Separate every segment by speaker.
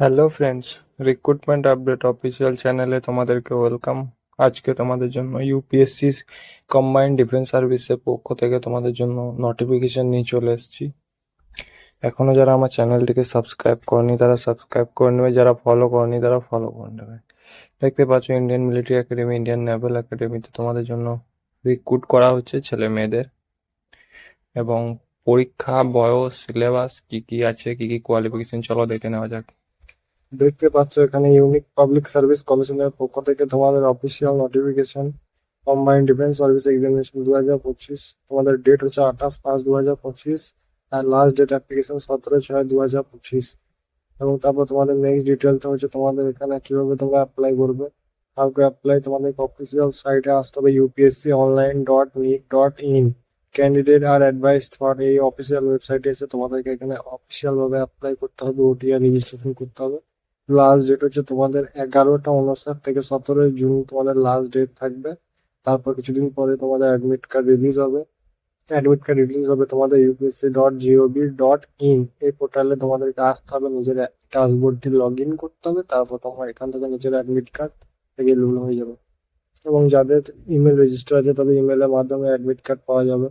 Speaker 1: Hello friends recruitment update official চ্যানেলে তোমাদেরকে welcome আজকে তোমাদের জন্য ইউপিএসসি কম্বাইন্ড ডিফেন্স সার্ভিসের পক্ষ থেকে তোমাদের জন্য নোটিফিকেশন নিয়ে চলে এসেছি। এখনও যারা আমার চ্যানেলটিকে সাবস্ক্রাইব করেনি, তারা সাবস্ক্রাইব করে নেবে। যারা ফলো করেনি, তারা ফলো করে নেবে। দেখতে পাচ্ছ Indian military academy Indian naval একাডেমিতে তোমাদের জন্য রিক্রুট করা হচ্ছে ছেলে মেয়েদের। এবং পরীক্ষা, বয়স সিলেবাস কি কি আছে, কি কি কোয়ালিফিকেশন চলো দেখে নেওয়া যাক। দেখতে পাচ্ছ এখানে ইউনিক পাবলিক সার্ভিস কমিশনের পক্ষ থেকে তোমাদের official notification combined defence service examination দু হাজার পঁচিশ। তোমাদের ডেট হচ্ছে আঠাশ পাঁচ দু হাজার পঁচিশ আর লাস্ট ডেট অ্যাপ্লিকেশন সতেরো ছয় দু হাজার পঁচিশ। এবং তারপর তোমাদের নেক্সট ডিটেলটা হচ্ছে তোমাদের এখানে কীভাবে তোমরা অ্যাপ্লাই করবে। টু অ্যাপ্লাই তোমাদের অফিসিয়াল সাইটে আসতে হবে UPSC online dot nic dot in candidate are advice for এই অফিসিয়াল ওয়েবসাইটে এসে তোমাদেরকে এখানে অফিসিয়াল ভাবে অ্যাপ্লাই করতে হবে ওটিআর রেজিস্ট্রেশন করতে হবে। লাস্ট ডেট হচ্ছে তোমাদের এগারোটা উনষাট থেকে সতেরোই জুন তোমাদের লাস্ট ডেট থাকবে। তারপর কিছুদিন পরে তোমাদের অ্যাডমিট কার্ড রিলিজ হবে। অ্যাডমিট কার্ড রিলিজ হবে তোমাদের UPSC dot G O V dot in এই পোর্টালে তোমাদেরকে আসতে হবে, নিজের ড্যাশবোর্ডটি লগ ইন করতে হবে, তারপর তোমার এখান থেকে নিজের অ্যাডমিট কার্ড থেকে লুল হয়ে যাবে। এবং যাদের ইমেল রেজিস্টার আছে, তাদের ইমেলের মাধ্যমে অ্যাডমিট কার্ড পাওয়া যাবে।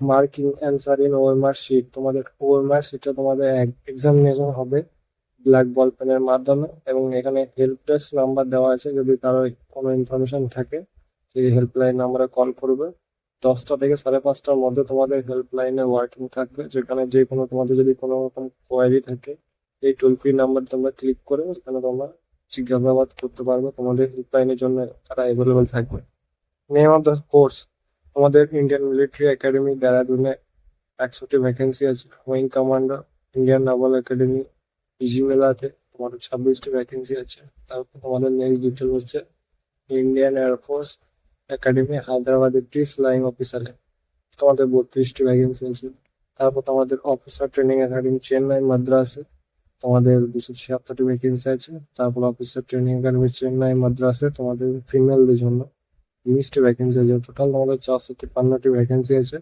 Speaker 1: Marking answer in OMR sheet তোমাদের ওএমআর শিটে তোমাদের এক্সামিনেশন হবে। ব্ল্যাক বল পেনের মাধ্যমে এবং এখানে হেল্প ডেস্ক নাম্বার দেওয়া আছে যদি কারও কোনো ইনফরমেশন থাকে, সেই হেল্পলাইন নাম্বারে কল করবে। দশটা থেকে সাড়ে পাঁচটার মধ্যে তোমাদের হেল্পলাইনে ওয়ার্কিং থাকবে, যেখানে যে কোনো তোমাদের যদি কোনো রকম কোয়ারি থাকে, এই টোল ফ্রি নাম্বার তোমরা ক্লিক করে এখানে তোমরা জিজ্ঞাসাবাদ করতে পারবে, তোমাদের হেল্পলাইনের জন্য তারা অ্যাভেলেবেল থাকবে। নেম অফ দ্য কোর্স আমাদের ইন্ডিয়ান মিলিটারি একাডেমি দেরাদুনে একশোটি ভ্যাকেন্সি আছে। Wing commander Indian naval academy ইজিমেলাতে তোমাদের ছাব্বিশটি ভ্যাকেন্সি আছে। তারপর তোমাদের নেক্সট ডিটেল হচ্ছে ইন্ডিয়ান এয়ারফোর্স একাডেমি হায়দ্রাবাদের টি ফ্লাইং অফিসারে তোমাদের বত্রিশটি ভ্যাকেন্সি আছে। তারপর তোমাদের অফিসার ট্রেনিং একাডেমি চেন্নাই, মাদ্রাসে। তোমাদের দুশো ছিয়াত্তরটি ভ্যাকেন্সি আছে। তারপর অফিসার ট্রেনিং একাডেমি চেন্নাই, মাদ্রাসে। তোমাদের ফিমেলদের জন্য উনিশটি ভ্যাকেন্সি আছে। টোটাল তোমাদের চারশো তিপ্পান্নটি ভ্যাকেন্সি আছে।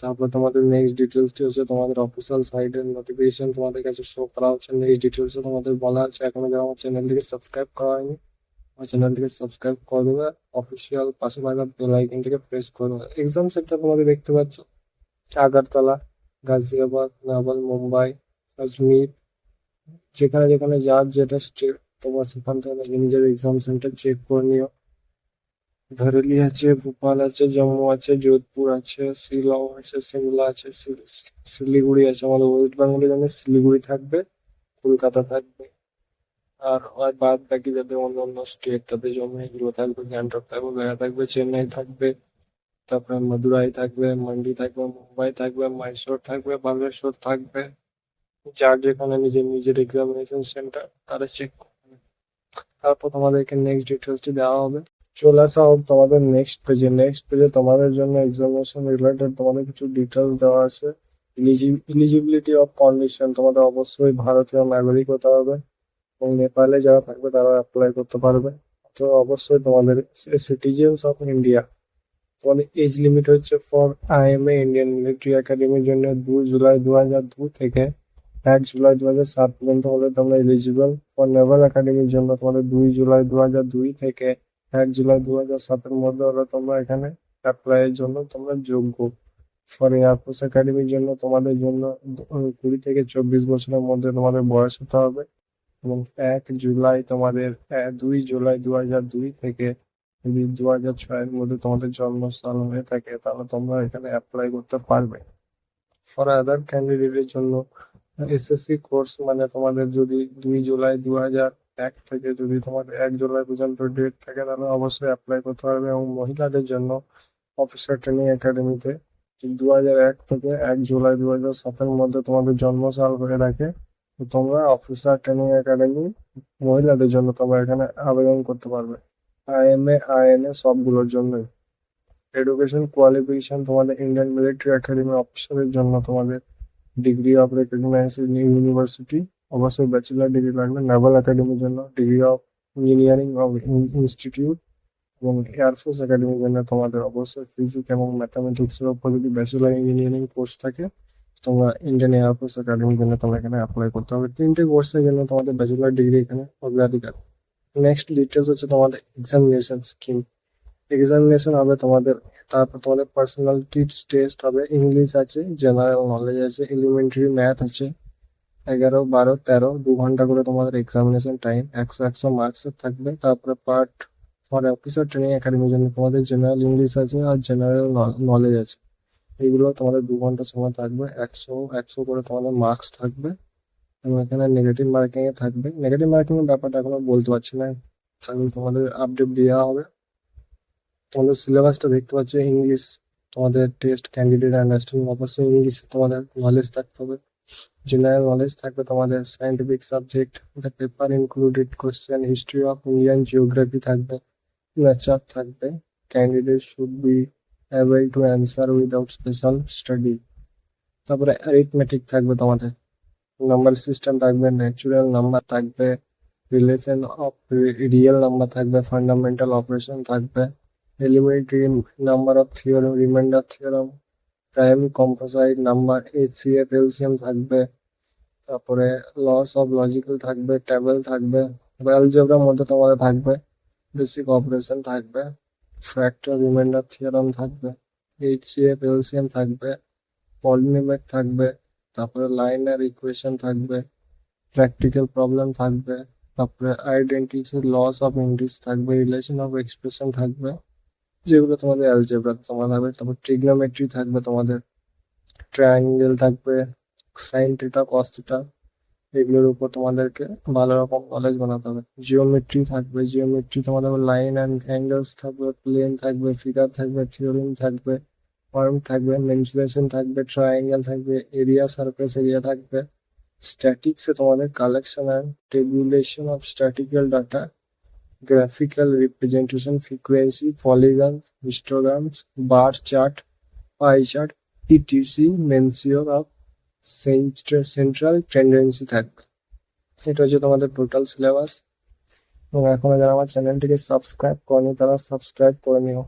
Speaker 1: তারপর তোমাদের নেক্সট ডিটেলসটি হচ্ছে তোমাদের অফিসিয়াল সাইটের নোটিফিকেশন তোমাদের কাছে শো করা হচ্ছে নেক্সট ডিটেলসে তোমাদের বলা আছে। এখনও যারা আমার চ্যানেলটিকে সাবস্ক্রাইব করা হয়নি, আমার চ্যানেলটিকে সাবস্ক্রাইব করে দেবে। অফিসিয়াল পাশে থাকা বেল আইকনটিকে প্রেস করে দেবে। এক্সাম সেন্টার তোমাদের দেখতে পাচ্ছ? আগরতলা, গাজিয়াবাদ নাভাল মুম্বাই আজমির যেখানে যেখানে যার যেটা স্টেট তোমার সেখান থেকে নিজের এক্সাম সেন্টার চেক করে নিও। বরেলি আছে, ভোপাল আছে, জম্মু আছে, যোধপুর আছে, শিলং আছে, সিমলা আছে শিল- শিলিগুড়ি আছে। আমাদের ওয়েস্ট বেঙ্গলের জন্য শিলিগুড়ি থাকবে, কলকাতা থাকবে। আর আর বাদ বাকি যাদের অন্য অন্য স্টেট তাদের জন্য এগুলো থাকবে, গ্যাংটক থাকবে গয়া থাকবে, চেন্নাই থাকবে, তারপরে মাদুরাই থাকবে, মান্ডি থাকবে, মুম্বাই থাকবে মাইসোর থাকবে বালেশ্বর থাকবে। যার যেখানে নিজের নিজের এক্সামিনেশন সেন্টার তারা চেক করবে। তারপর তোমাদেরকে নেক্সট ডিটেলসটি দেওয়া হবে। চলে আসা, তোমাদের নেক্সট পেজে নেক্সট পেজে তোমাদের জন্য এক্সামিনেশন রিলেটেড তোমাদের কিছু ডিটেলস দেওয়া আছে। ইলিজিবিলিটি অফ কন্ডিশন তোমাদের অবশ্যই ভারতীয় নাগরিক হতে হবে এবং নেপালে যারা থাকবে তারা অ্যাপ্লাই করতে পারবে। তো অবশ্যই তোমাদের সিটিজেন্স অফ ইন্ডিয়া তোমাদের এজ লিমিট হচ্ছে ফর আইএমএ ইন্ডিয়ান মিলিটারি একাডেমির জন্য দুই জুলাই দু হাজার দু থেকে এক জুলাই দু হাজার সাত পর্যন্ত হলে তোমরা এলিজিবল ফর নেভাল একাডেমির জন্য তোমাদের দুই জুলাই দু হাজার দুই থেকে এক জুলাই দু হাজার সাতের মধ্যে হলে তোমরা এখানে অ্যাপ্লাই এর জন্য তোমরা যোগ্য। ফর এয়ারফোর্স একাডেমির জন্য তোমাদের জন্য কুড়ি থেকে চব্বিশ বছরের মধ্যে তোমাদের বয়স হতে হবে এবং এক জুলাই তোমাদের দুই জুলাই দু হাজার দুই থেকে যদি দু হাজার ছয়ের মধ্যে তোমাদের জন্মস্থান হয়ে থাকে তাহলে তোমরা এখানে অ্যাপ্লাই করতে পারবে। ফর আদার ক্যান্ডিডেটের জন্য এসএসসি কোর্স মানে তোমাদের যদি দুই জুলাই দু হাজার এক থেকে যদি তোমার এক জুলাই পর্যন্ত ডেট থাকে, তাহলে অবশ্যই অ্যাপ্লাই করতে পারবে এবং মহিলাদের জন্য অফিসার ট্রেনিং একাডেমিতে দু হাজার এক থেকে এক জুলাই দু হাজার সাতের মধ্যে তোমাদের জন্মসাল হয়ে থাকে। তোমরা অফিসার ট্রেনিং একাডেমি মহিলাদের জন্য তোমরা এখানে আবেদন করতে পারবে। আইএমএ, আইএনএ সবগুলোর জন্যই। এডুকেশন কোয়ালিফিকেশন তোমাদের ইন্ডিয়ান মিলিটারি একাডেমি অফিসারের জন্য তোমাদের ডিগ্রি অফ রেকগনাইজ ইউনিভার্সিটি অবশ্যই ব্যাচেলার ডিগ্রি লাগবে নেভাল একাডেমির জন্য degree of engineering of institute এবং এয়ারফোর্স একাডেমির জন্য তোমাদের অবশ্যই ফিজিক্স এবং ম্যাথামেটিক্সের উপর যদি ব্যাচেলার ইঞ্জিনিয়ারিং কোর্স থাকে,
Speaker 2: তোমরা ইন্ডিয়ান এয়ারফোর্স একাডেমির জন্য তোমরা এখানে অ্যাপ্লাই করতে হবে। তিনটে কোর্সের জন্য তোমাদের ব্যাচেলার ডিগ্রি এখানে অগ্রাধিকার। নেক্সট ডিটেলস হচ্ছে তোমাদের এক্সামিনেশন স্কিম এক্সামিনেশন হবে তোমাদের, তারপর তোমাদের পার্সোনালিটি টেস্ট হবে ইংলিশ আছে জেনারেল নলেজ আছে এলিমেন্টারি ম্যাথ আছে এগারো, বারো, তেরো, দু ঘণ্টা করে তোমাদের এক্সামিনেশন টাইম একশো একশো মার্কসের থাকবে। তারপরে পার্ট ফর অফিসার ট্রেনিং একাডেমির জন্য তোমাদের জেনারেল ইংলিশ আছে আর জেনারেল নলেজ আছে। এগুলো তোমাদের দু ঘণ্টা সময় থাকবে। একশো একশো করে তোমাদের মার্কস থাকবে। এবং এখানে নেগেটিভ মার্কিং এ থাকবে। নেগেটিভ মার্কিং এর ব্যাপারটা এখনও বলতে পারছি না। কারণ তোমাদের আপডেট দেওয়া হবে। তোমাদের সিলেবাসটা দেখতে পাচ্ছ ইংলিশ তোমাদের টেস্ট ক্যান্ডিডেট আন্ডারস্ট্যান্ডিং অবশ্যই ইংলিশ তোমাদের নলেজ থাকতে হবে। জেনারেল নলেজ থাকবে তোমাদের scientific subject the paper included question history of Indian geography থাকবে নেচার থাকবে candidate should be able to answer without special study তারপরে অ্যারিথমেটিক থাকবে তোমাদের নাম্বার সিস্টেম থাকবে ন্যাচুরাল নাম্বার থাকবে রিলেশন অফ রিয়েল নাম্বার থাকবে ফান্ডামেন্টাল অপারেশন থাকবে elementary number of theorem remainder theorem prime composite, number HCF LCM থাকবে। তারপরে laws of logical থাকবে টেবল থাকবে অ্যালজেব্রার মধ্যে তোমাদের থাকবে, বেসিক অপারেশন থাকবে, ফ্র্যাক্টর রিমাইন্ডার থিওরাম থাকবে এইচসিএফ এলসিএম থাকবে পলিনিমেট থাকবে, তারপরে লাইনার ইকুয়েশন থাকবে, প্র্যাকটিক্যাল প্রবলেম থাকবে, তারপরে আইডেন্টিটি লস অফ ইন্ডিস থাকবে, রিলেশন অফ এক্সপ্রেশন থাকবে। যেগুলো তোমাদের অ্যালজেব্রা তোমার থাকবে তারপর ট্রিগনোমেট্রি থাকবে, তোমাদের ট্রায়াঙ্গেল থাকবে সাইন থিটা কস থিটা এগুলোর উপর তোমাদেরকে ভালো রকম নলেজ বানাতে হবে। জিওমেট্রি থাকবে জিওমেট্রি তোমাদের লাইন অ্যান্ড অ্যাঙ্গেলস থাকবে প্লেন থাকবে ফিগার থাকবে থিওরিম থাকবে ফর্ম থাকবে মেনসুরেশন থাকবে ট্রায়াঙ্গেল থাকবে এরিয়া সারফেস এরিয়া থাকবে। স্ট্যাটিক্সে তোমাদের collection and tabulation of statistical data graphical representation frequency polygons histograms bar chart pie chart E T C measure of central tendency থাকবে। এটা হচ্ছে তোমাদের টোটাল সিলেবাস এবং এখনও যারা আমার চ্যানেলটিকে সাবস্ক্রাইব করেনি, তারা সাবস্ক্রাইব করে নিও।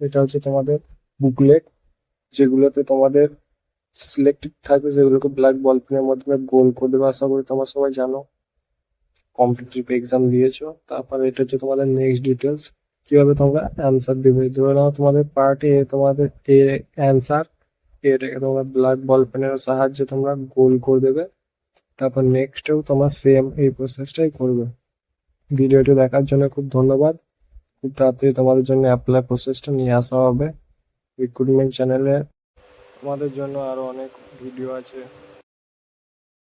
Speaker 2: এটা হচ্ছে তোমাদের বুকলেট যেগুলোতে তোমাদের সিলেক্টেড থাকবে, যেগুলোকে ব্ল্যাক বল পেনের মাধ্যমে গোল করে দেবে আশা করি তোমরা সবাই জানো। কম্পিটিটিভ এক্সাম দিয়েছ, তারপরে এটা হচ্ছে তোমাদের নেক্সট ডিটেলস কীভাবে তোমরা অ্যান্সার দিবে? ধরে নাও তোমাদের পার্ট এ তোমাদের এ অ্যান্সার এটাকে তোমরা ব্ল্যাক বল পেনের সাহায্যে তোমরা গোল করে দেবে। তারপর নেক্সটেও তোমার সেম এই প্রসেসটাই করবে। ভিডিওটি দেখার জন্য খুব ধন্যবাদ। খুব তাড়াতাড়ি তোমাদের জন্য অ্যাপ্লাই প্রসেসটা নিয়ে আসা হবে। রিক্রুটমেন্ট চ্যানেলে তোমাদের জন্য আরও অনেক ভিডিও আছে।